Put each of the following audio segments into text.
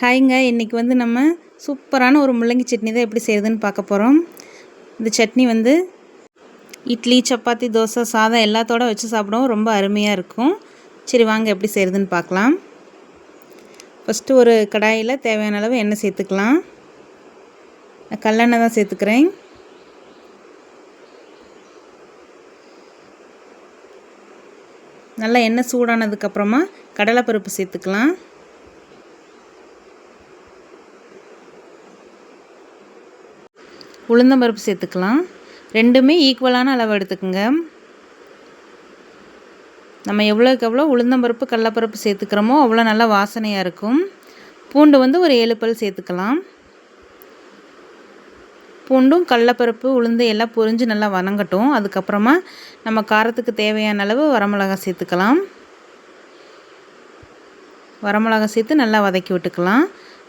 ஹாய்ங்க இன்றைக்கி வந்து நம்ம சூப்பரான ஒரு முள்ளங்கி சட்னி தான் எப்படி செய்கிறதுன்னு பார்க்க போகிறோம் இந்த சட்னி வந்து இட்லி சப்பாத்தி தோசை சாதம் எல்லாத்தோட வச்சு சாப்பிடவும். ரொம்ப அருமையாக இருக்கும். சரி வாங்க எப்படி செய்கிறதுன்னு பார்க்கலாம். ஃபஸ்ட்டு ஒரு கடாயில் தேவையான அளவு எண்ணெய் சேர்த்துக்கலாம். நான் கல்லெண்ணெய் தான் சேர்த்துக்கிறேன். நல்லா எண்ணெய் சூடானதுக்கப்புறமா கடலைப்பருப்பு சேர்த்துக்கலாம். உளுந்தம்பருப்பு சேர்த்துக்கலாம். ரெண்டுமே ஈக்குவலான அளவு எடுத்துக்கோங்க. நம்ம எவ்வளோக்கு எவ்வளோ உளுந்தம்பருப்பு கடலப்பருப்பு சேர்த்துக்கிறோமோ அவ்வளோ நல்லா வாசனையாக இருக்கும். பூண்டு வந்து ஒரு ஏழு பல் சேர்த்துக்கலாம். பூண்டும் கடலப்பருப்பு உளுந்து எல்லாம் பொரிஞ்சு நல்லா வணங்கட்டும். அதுக்கப்புறமா நம்ம காரத்துக்கு தேவையான அளவு வரமிளகா சேர்த்துக்கலாம். வரமிளகா சேர்த்து நல்லா வதக்கி விட்டுக்கலாம்.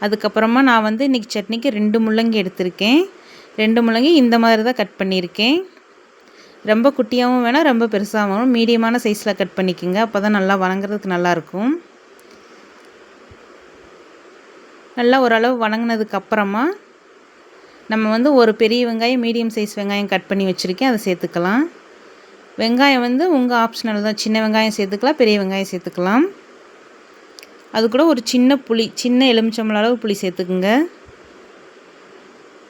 அதுக்கப்புறமா நான் வந்து இன்றைக்கி சட்னிக்கு ரெண்டு முள்ளங்கி எடுத்திருக்கேன். ரெண்டு முள்ளங்கி இந்த மாதிரி தான் கட் பண்ணியிருக்கேன். ரொம்ப குட்டியாகவும் வேணாம் ரொம்ப பெருசாகவும் மீடியமான சைஸில் கட் பண்ணிக்கோங்க. அப்போ தான் நல்லா வணங்குறதுக்கு நல்லாயிருக்கும் நல்லா ஓரளவு வணங்கினதுக்கு அப்புறமா நம்ம வந்து ஒரு பெரிய வெங்காயம் மீடியம் சைஸ் வெங்காயம் கட் பண்ணி வச்சுருக்கேன். அதை சேர்த்துக்கலாம். வெங்காயம் வந்து உங்கள் ஆப்ஷனல் தான். சின்ன வெங்காயம் சேர்த்துக்கலாம் பெரிய வெங்காயம் சேர்த்துக்கலாம். அது கூட ஒரு சின்ன புளி சின்ன எலுமிச்சம்பள அளவு புளி சேர்த்துக்குங்க.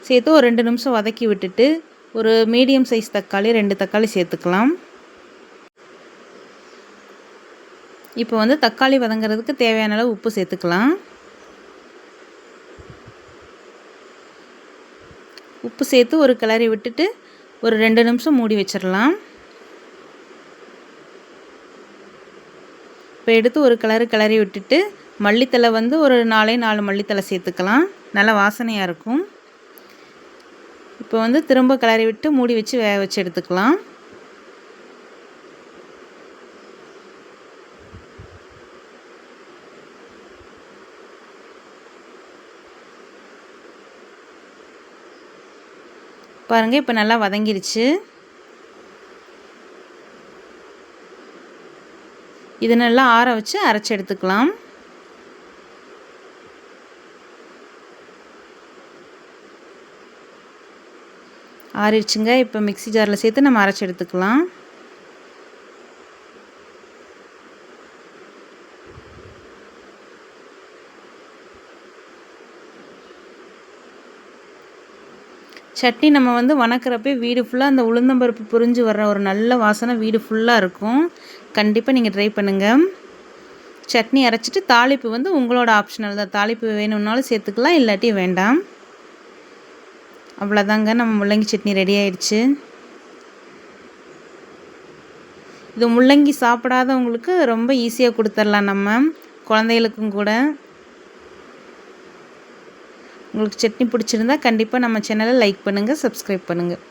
சேர்த்து ஒரு ரெண்டு நிமிஷம் வதக்கி விட்டுட்டு ஒரு மீடியம் சைஸ் தக்காளி ரெண்டு தக்காளி சேர்த்துக்கலாம். இப்போ வந்து தக்காளி வதங்கிறதுக்கு தேவையான அளவு உப்பு சேர்த்துக்கலாம். உப்பு சேர்த்து ஒரு கிளறி விட்டுட்டு ஒரு ரெண்டு நிமிஷம் மூடி வச்சிடலாம். இப்போ எடுத்து ஒரு கிளறு கிளறி விட்டுட்டு மல்லித்தலை வந்து ஒரு நாலே நாலு மல்லித்தலை சேர்த்துக்கலாம். நல்லா வாசனையாக இருக்கும். இப்போ வந்து திரும்ப கிளறி விட்டு மூடி வச்சு வேக வச்சு எடுத்துக்கலாம். பாருங்கள் இப்போ நல்லா வதங்கிருச்சு. இது நல்லா ஆற வச்சு அரைச்சி எடுத்துக்கலாம். ஆறிடுச்சுங்க. இப்போ மிக்சி ஜாரில் சேர்த்து நம்ம அரைச்சி எடுத்துக்கலாம். சட்னி நம்ம வந்து வணக்கிறப்பே வீடு ஃபுல்லாக அந்த உளுந்தம்பருப்பு புரிஞ்சு வர்ற ஒரு நல்ல வாசனை வீடு ஃபுல்லாக இருக்கும். கண்டிப்பாக நீங்கள் ட்ரை பண்ணுங்கள் சட்னி அரைச்சிட்டு தாளிப்பு வந்து உங்களோட ஆப்ஷனல் தான். தாளிப்பு வேணும்னாலும் சேர்த்துக்கலாம் இல்லாட்டி வேண்டாம். அவ்வளோதாங்க நம்ம முள்ளங்கி சட்னி ரெடி ஆயிடுச்சு. இது முள்ளங்கி சாப்பிடாதவங்களுக்கு ரொம்ப ஈஸியாக கொடுத்துர்லாம் நம்ம குழந்தைகளுக்கும் கூட. உங்களுக்கு சட்னி பிடிச்சிருந்தா கண்டிப்பாக நம்ம சேனலை லைக் பண்ணுங்கள் சப்ஸ்கிரைப் பண்ணுங்கள்